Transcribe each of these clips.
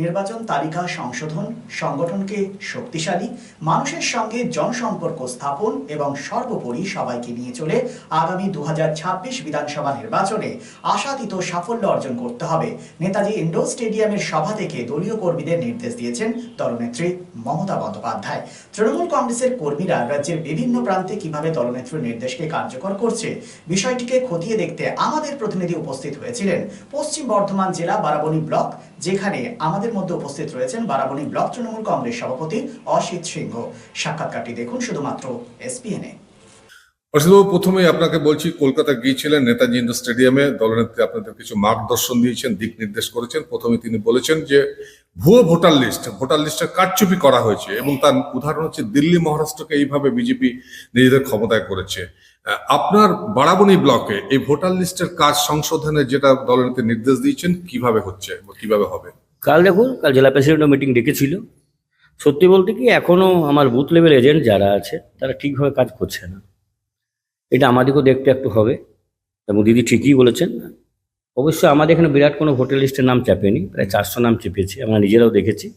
নির্বাচন তালিকা সংশোধন, সংগঠনকে শক্তিশালী, মানুষের সঙ্গে জনসম্পর্ক স্থাপন এবং সর্বোপরি সবাইকে নিয়ে চলে আগামী দু বিধানসভা নির্বাচনে আশাতীত সাফল্য অর্জন করতে হবে। নেতাজি ইন্ডোর স্টেডিয়ামের সভা থেকে দলীয় কর্মীদের নির্দেশ দিয়েছেন দলনেত্রী মমতা বন্দ্যোপাধ্যায়। তৃণমূল কংগ্রেসের কর্মীরা রাজ্যের বিভিন্ন প্রান্তে কীভাবে দলনেত্রীর নির্দেশকে কার্যকর করছে, বিষয়টিকে খতিয়ে দেখতে আমাদের প্রতিনিধি উপস্থিত হয়েছিলেন। পশ্চিম বর্ধমান জেলা বারাবণী ব্লক যেখানে আমাদের মধ্যে উপস্থিত রয়েছেন বারাবণী ব্লক তৃণমূল কংগ্রেস সভাপতি অসিত সিংহ। সাক্ষাৎকারটি দেখুন শুধুমাত্র এসপিএনে প্রথমে আপনাকে বলছি, কলকাতা গিয়েছিলেন নেতাজি ইন্ডোর স্টেডিয়ামে, দলনেত্রী আপনাদের কিছু মার্গদর্শন দিয়েছেন, দিক নির্দেশ করেছেন। প্রথমে তিনি বলেছেন যে, ভুয়ো ভোটার লিস্ট, ভোটার লিস্টের কারচুপি করা হয়েছে এবং তার উদাহরণ হচ্ছে দিল্লি, মহারাষ্ট্রকে এইভাবে বিজেপি নিজেদের ক্ষমতায় করেছে। আপনার বারাবণী ব্লকে এই ভোটার লিস্টের কাজ সংশোধনের যেটা দলনেত্রী নির্দেশ দিয়েছেন কীভাবে হচ্ছে কীভাবে হবে? কাল দেখুন কাল জেলা প্রেসিডেন্টও মিটিং ডেকেছিল। সত্যি বলতে কি এখনও আমার বুথ লেভেল এজেন্ট যারা আছে তারা ঠিকভাবে কাজ করছে না। এটা আমাদেরকেও দেখতে একটু হবে। এবং দিদি ঠিকই বলেছেন। অবশ্য আমাদের এখানে বিরাট কোনো ভোটার লিস্টের নাম চাপেনি প্রায় চারশো নাম চেপেছে আমরা নিজেরাও দেখেছি।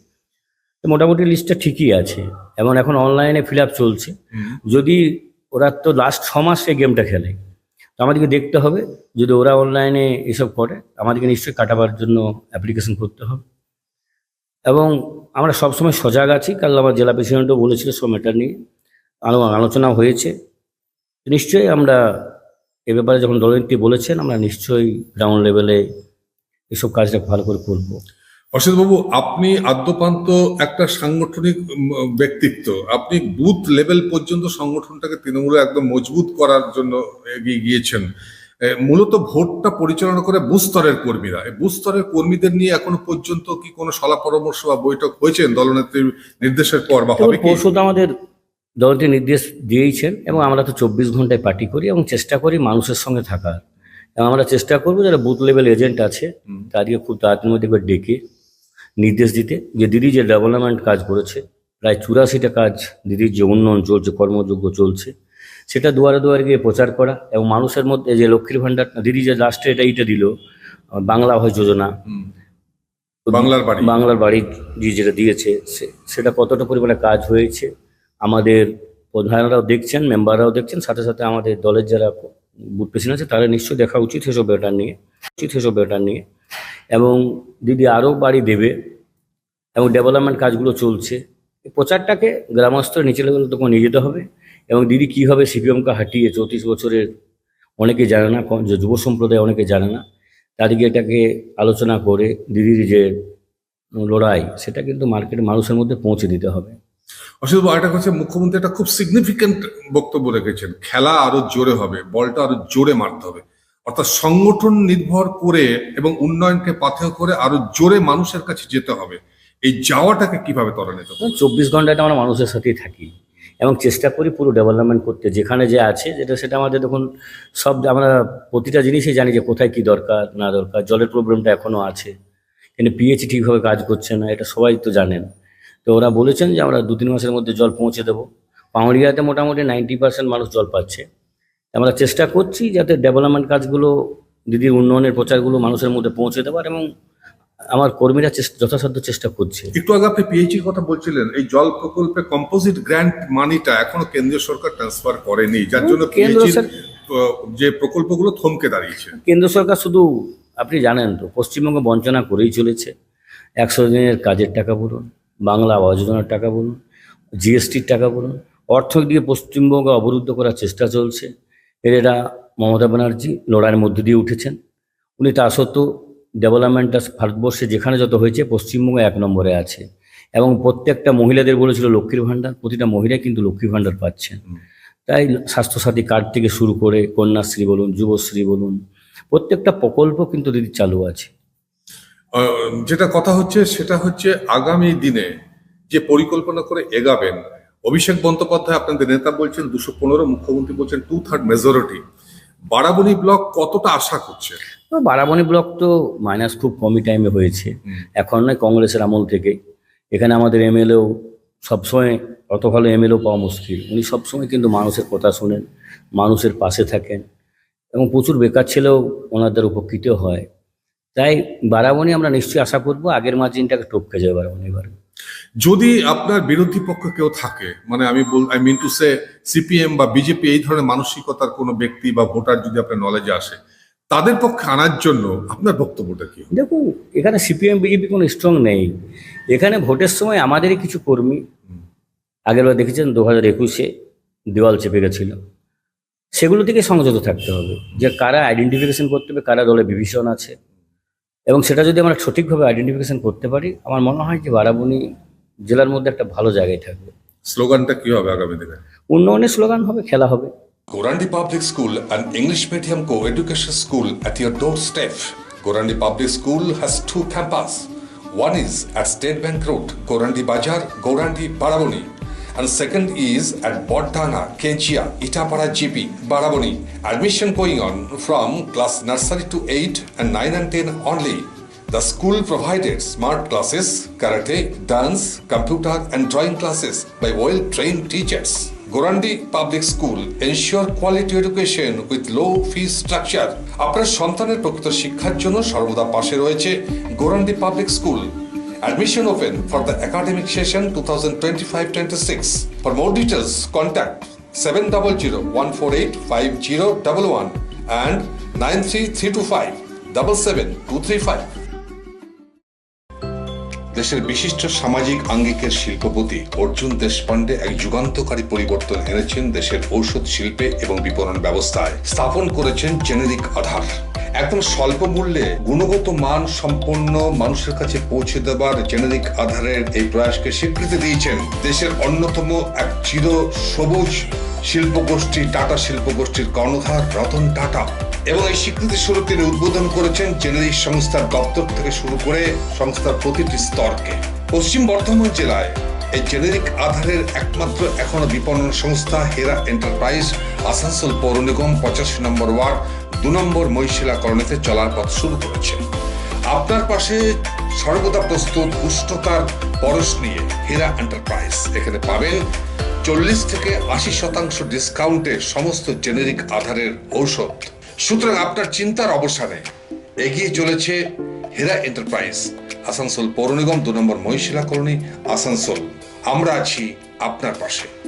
মোটামুটি লিস্টটা ঠিকই আছে। এবং এখন অনলাইনে ফিল আপ চলছে। যদি ওরা তো লাস্ট ছ মাস এই গেমটা খেলে। তো আমাদেরকে দেখতে হবে, যদি ওরা অনলাইনে এসব করে, আমাদেরকে নিশ্চয়ই কাটাবার জন্য অ্যাপ্লিকেশন করতে হবে। এবং আমরা সবসময় সজাগ আছি কাল আমার জেলা প্রেসিডেন্টও বলেছিল, সব ম্যাটার নিয়ে আলো- আলোচনা হয়েছে। নিশ্চয়ই আমরা এ ব্যাপারে যখন দলনেত্রী বলেছেন, আমরা নিশ্চয়ই গ্রাউন্ড লেভেলে এসব কাজটা ভালো করে করব। অসিতবাবু আপনি আদ্যপান্ত একটা সাংগঠনিক ব্যক্তিত্ব। আপনি বুথ লেভেল পর্যন্ত সংগঠনটাকে তৃণমূলে একদম মজবুত করার জন্য এগিয়ে গিয়েছেন। মূলত ভোটটা পরিচালনা করে বুথ স্তরের কর্মীরা। বুথ স্তরের কর্মীদের নিয়ে এখনও পর্যন্ত কি কোনো সলা পরামর্শ বা বৈঠক হয়েছে দলনেত্রীর নির্দেশের পর বা হবে কি? পরশু তো আমাদের দলটি নির্দেশ দিয়েইছেন এবং আমরা তো চব্বিশ ঘন্টায় পার্টি করি এবং চেষ্টা করি মানুষের সঙ্গে থাকার। এবং আমরা চেষ্টা করব যারা বুথ লেভেল এজেন্ট আছে। তাদেরকে খুব তাড়াতাড়ির মধ্যে ডেকে নির্দেশ দিতে। যে দিদি যে ডেভেলপমেন্ট কাজ করেছে প্রায় চুরাশিটা কাজ দিদির যে উন্নয়ন চলছে কর্মযোগ্য চলছে সেটা দুয়ারে দুয়ারে গিয়ে প্রচার করা এবং মানুষের মধ্যে যে লক্ষ্মীর ভাণ্ডার দিদি যে লাস্টে এটা এইটা দিল বাংলা হয় যোজনা। বাংলার বাড়ি। বাংলার বাড়ি যে যেটা দিয়েছে সে- সেটা কতটা পরিমাণে কাজ হয়েছে আমাদের প্রধানরাও দেখছেন মেম্বাররাও দেখছেন সাথে সাথে আমাদের দলের যারা বুথ প্রেসিডেন্ট আছে তারা নিশ্চয়ই দেখা উচিত সেসব ব্যাটার নিয়ে উচিত সেসব ব্যাটার নিয়ে। এবং দিদি আরও বাড়ি দেবে এবং ডেভেলপমেন্ট কাজগুলো চলছে। প্রচারটাকে গ্রামস্তর নিচে লেভেল তখন নিয়ে যেতে হবে এবং দিদি কীভাবে সিপিএমকে হাঁটিয়ে চৌত্রিশ বছরের অনেকে জানে না যুব সম্প্রদায় অনেকে জানে না তাদেরকে এটাকে আলোচনা করে দিদির যে লড়াই, সেটা কিন্তু মার্কেট মানুষের মধ্যে পৌঁছে দিতে হবে। অসিতবাবু আরেকটা হচ্ছে মুখ্যমন্ত্রী একটা খুব সিগনিফিক্যান্ট বক্তব্য রেখেছেন, খেলা আরও জোরে হবে, বলটা আরও জোরে মারতে হবে। অর্থাৎ সংগঠন নির্ভর করে এবং উন্নয়নকে পাথেয় করে আরও জোরে মানুষের কাছে যেতে হবে। এই যাওয়াটাকে কীভাবে ত্বরান্বিত? চব্বিশ ঘন্টাটা আমরা মানুষের সাথেই থাকি এবং চেষ্টা করি পুরো ডেভেলপমেন্ট করতে। যেখানে যে আছে, যেটা সেটা আমাদের দেখুন, সব আমরা প্রতিটা জিনিসই জানি যে কোথায় কি দরকার, না দরকার। জলের প্রবলেমটা এখনও আছে। কিন্তু পিএইচ ঠিকভাবে কাজ করছে না, এটা সবাই তো জানেন। তো ওরা বলেছেন যে আমরা দু তিন মাসের মধ্যে জল পৌঁছে দেবো। পাউরিয়াতে মোটামুটি নাইনটি পার্সেন্ট মানুষ জল পাচ্ছে। আমরা চেষ্টা করছি যাতে ডেভেলপমেন্ট কাজগুলো দিদির উন্নয়নের প্রচারগুলো মানুষের মধ্যে পৌঁছে দেওয়ার এবং আমার কর্মীরা যথাসাধ্য চেষ্টা করছে। একটু আগে আপনি পিএইচির কথা বলছিলেন এই জল প্রকল্পে কম্পোজিট গ্র্যান্ট মানিটা এখনও কেন্দ্রীয় সরকার ট্রান্সফার করেনি যার জন্য যে প্রকল্পগুলো থমকে দাঁড়িয়েছে। কেন্দ্র সরকার শুধু আপনি জানেন তো পশ্চিমবঙ্গ বঞ্চনা করেই চলেছে। একশো দিনের কাজের টাকা বলুন বাংলা আবাস যোজনার টাকা বলুন জিএসটির টাকা বলুন অর্থ দিয়ে পশ্চিমবঙ্গ অবরুদ্ধ করার চেষ্টা চলছে। এর মমতা ব্যানার্জি লড়াইয়ের মধ্যে দিয়ে উঠেছেন। উনি তা সত্ত্বেও ডেভেলপমেন্টটা ভারতবর্ষে যেখানে যত হয়েছে পশ্চিমবঙ্গে এক নম্বরে আছে। এবং প্রত্যেকটা মহিলাদের বলেছিল লক্ষ্মীর ভাণ্ডার প্রতিটা মহিলা কিন্তু লক্ষ্মীর ভাণ্ডার পাচ্ছেন। তাই স্বাস্থ্যসাথী কার্ড থেকে শুরু করে কন্যাশ্রী বলুন যুবশ্রী বলুন প্রত্যেকটা প্রকল্প কিন্তু দিদি চালু আছে। যেটা কথা হচ্ছে সেটা হচ্ছে আগামী দিনে যে পরিকল্পনা করে এগাবেন অভিষেক বন্দ্যোপাধ্যায় আপনাদের নেতা বলছেন দুশো পনেরো মুখ্যমন্ত্রী বলছেন two third majority Barabani block কতটা আশা করছে? বারাবণী ব্লক তো মাইনাস খুব কমই টাইমে হয়েছে। এখন নয় কংগ্রেসের আমল থেকে। এখানে আমাদের এমএলএও সবসময় অত ভালো এমএলএও পাওয়া মুশকিল। উনি সবসময় কিন্তু মানুষের কথা শোনেন মানুষের পাশে থাকেন এবং প্রচুর বেকার ছেলেও ওনাদের উপকৃত হয়। তাই বারাবণী আমরা নিশ্চয়ই আশা করব আগের মার্জিনটাকে টপকে যাবে বারাবণী এবার যদি আপনার বিরোধী পক্ষ কেউ থাকে মানে আমি বল I mean to say CPM বা বিজেপি এই ধরনের মানসিকতার কোনো ব্যক্তি বা ভোটার যদি আপনার নলেজে আসে তাদের পক্ষে আনার জন্য আপনার বক্তব্যটা কি দেখুন এখানে সিপিএম বিজেপি কোনো স্ট্রং নেই। এখানে ভোটের সময় আমাদেরই কিছু কর্মী আগেরবার দেখেছেন দু হাজার একুশে দেওয়াল চেপে গেছিল। সেগুলো থেকে সংযত থাকতে হবে। যে কারা আইডেন্টিফিকেশন করতে হবে কারা দলে বিভীষণ আছে। এবং সেটা যদি আমরা সঠিকভাবে আইডেন্টিফিকেশন করতে পারি আমার মনে হয় যে বারাবণি জেলার মধ্যে একটা ভালো জায়গায় থাকবে। স্লোগানটা কি হবে আগামী দিনে? উন্নয়নের স্লোগান হবে খেলা হবে। Gorandi public school and English medium co education school at your door step Gorandi public school has two campus one is at state bank road Gorandi Bazar Gorandi Barabani And second is at Bodhana, Kenchia, Itapara GP, Baraboni. Admission going on from class nursery to 8 and 9 and 10 only. The school provided smart classes, karate, dance, computer, and drawing classes by well trained teachers. Gorandi Public School ensure quality education with low fee structure. আপনার সন্তানের প্রকৃত শিক্ষার জন্য সর্বদা পাশে রয়েছে Gorandi public school Admission open for the academic session 2025-26. For more details, contact 700-148-5011 and 93325 77235. দেশের বিশিষ্ট সামাজিক আঙ্গিকের শিল্পপতি অর্জুন দেশপান্ডে এক যুগান্তকারী পরিবর্তন এনেছেন দেশের ঔষধ শিল্পে এবং বিপণন ব্যবস্থায় স্থাপন করেছেন জেনেরিক আধার একদম স্বল্প মূল্যে গুণগত মান সম্পন্ন মানুষের কাছে পৌঁছে দেবার জেনেরিক আধারের এই প্রয়াসকে স্বীকৃতি দিয়েছেন দেশের অন্যতম এক চির সবুজ শিল্প গোষ্ঠী টাটা শিল্প গোষ্ঠীর কর্ণধার রতন টাটা। এবং এই স্বীকৃতি স্বরূপ তিনি উদ্বোধন করেছেন জেনেরিক সংস্থার দপ্তর থেকে শুরু করে সংস্থার প্রতিটি স্তরকে। পশ্চিম বর্ধমান জেলায় এই জেনেরিক আধারের একমাত্র এখনও বিপণন সংস্থা হেরা এন্টারপ্রাইজ আসানসোল পৌর নিগম, পঁচাশি নম্বর ওয়ার্ড, দু নম্বর মহিশিলা কলোনিতে চলার পথ শুরু করেছে। আপনার পাশে সর্বদা প্রস্তুত উষ্ণতার পরশ নিয়ে হেরা এন্টারপ্রাইজ এখানে পাবেন চল্লিশ থেকে আশি শতাংশ ডিসকাউন্টে সমস্ত জেনেরিক আধারের ঔষধ। সুতরাং আপনার চিন্তার অবসানে এগিয়ে চলেছে হেরা এন্টারপ্রাইজ আসানসোল পৌর নিগম, দু নম্বর মহিশিলা কলোনি, আসানসোল। আমরা আছি আপনার পাশে।